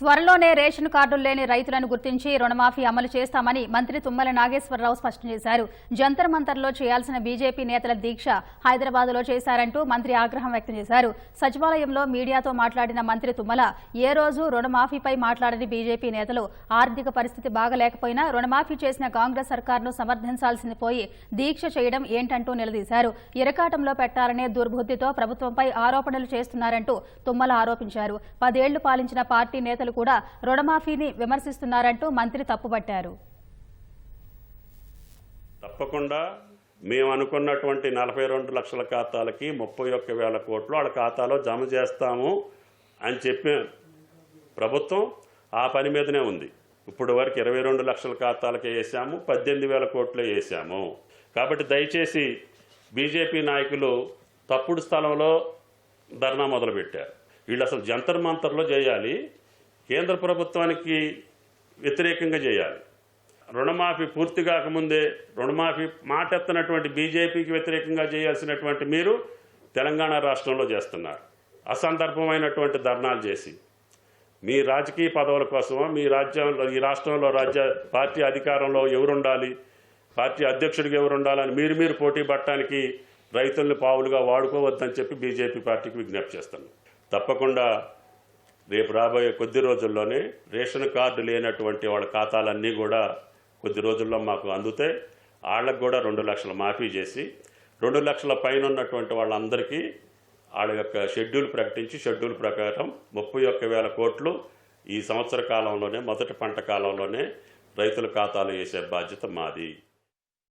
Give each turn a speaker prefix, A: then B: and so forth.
A: త్వరలోనే రేషన్ కార్డులు లేని రైతులను గుర్తించి రుణమాఫీ అమలు చేస్తామని మంత్రి తుమ్మల నాగేశ్వరరావు స్పష్టం చేశారు. జంతర్ మంతర్లో చేయాల్సిన బీజేపీ నేతల దీక్ష హైదరాబాద్లో చేశారంటూ మంత్రి ఆగ్రహం వ్యక్తం చేశారు. సచివాలయంలో మీడియాతో మాట్లాడిన మంత్రి తుమ్మల ఏ రోజు రుణమాఫీపై మాట్లాడని బీజేపీ నేతలు ఆర్థిక పరిస్థితి బాగలేకపోయినా రుణమాఫీ చేసిన కాంగ్రెస్ సర్కార్ను సమర్థించాల్సింది పోయి దీక్ష చేయడం ఏంటంటూ నిలదీశారు. ఇరకాటంలో పెట్టాలనే దుర్బుద్ధితో ప్రభుత్వంపై ఆరోపణలు చేస్తున్నారంటూ తుమ్మల ఆరోపించారు. పదేళ్ళు పాలించిన పార్టీ నేతలు కూడా రుణమాఫీని విమర్శిస్తున్నారంటూ మంత్రి తప్పుపట్టారు.
B: తప్పకుండా మేము అనుకున్నటువంటి నలభై రెండు లక్షల ఖాతాలకి ముప్పై ఒక్క వేల కోట్లు వాళ్ళ ఖాతాలో జమ చేస్తాము అని చెప్పి ప్రభుత్వం ఆ పని మీదనే ఉంది. ఇప్పుడు వరకు ఇరవై రెండు లక్షల ఖాతాలకే వేసాము పద్దెనిమిది వేల కోట్లే వేసాము. కాబట్టి దయచేసి బీజేపీ నాయకులు తప్పుడు స్థలంలో ధర్నా మొదలుపెట్టారు. వీళ్ళు అసలు జంతర్ మంతర్లో చేయాలి కేంద్ర ప్రభుత్వానికి వ్యతిరేకంగా చేయాలి. రుణమాఫీ పూర్తి కాకముందే రుణమాఫీ మాటెత్తనటువంటి బీజేపీకి వ్యతిరేకంగా చేయాల్సినటువంటి మీరు తెలంగాణ రాష్ట్రంలో చేస్తున్నారు. అసందర్భమైనటువంటి ధర్నాలు చేసి మీ రాజకీయ పదవుల కోసమో మీ రాజ్యంలో ఈ రాష్ట్రంలో రాజ్య పార్టీ అధికారంలో ఎవరుండాలి పార్టీ అధ్యక్షుడికి ఎవరు ఉండాలని మీరు మీరు పోటీ పట్టడానికి రైతుల్ని పావులుగా వాడుకోవద్దని చెప్పి బీజేపీ పార్టీకి విజ్ఞప్తి చేస్తాను తప్పకుండా రేపు రాబోయే కొద్ది రోజుల్లోనే రేషన్ కార్డు లేనటువంటి వాళ్ళ ఖాతాలన్నీ కూడా కొద్ది రోజుల్లో మాకు అందుతాయి వాళ్ళకు కూడా రెండు లక్షల మాఫీ చేసి రెండు లక్షల పైన ఉన్నటువంటి వాళ్ళందరికీ వాళ్ళ యొక్క షెడ్యూల్ ప్రకటించి షెడ్యూల్ ప్రకారం ముప్పై ఒక్క వేల కోట్లు ఈ సంవత్సర కాలంలోనే మొదటి పంట కాలంలోనే రైతుల ఖాతాలు వేసే బాధ్యత మాది.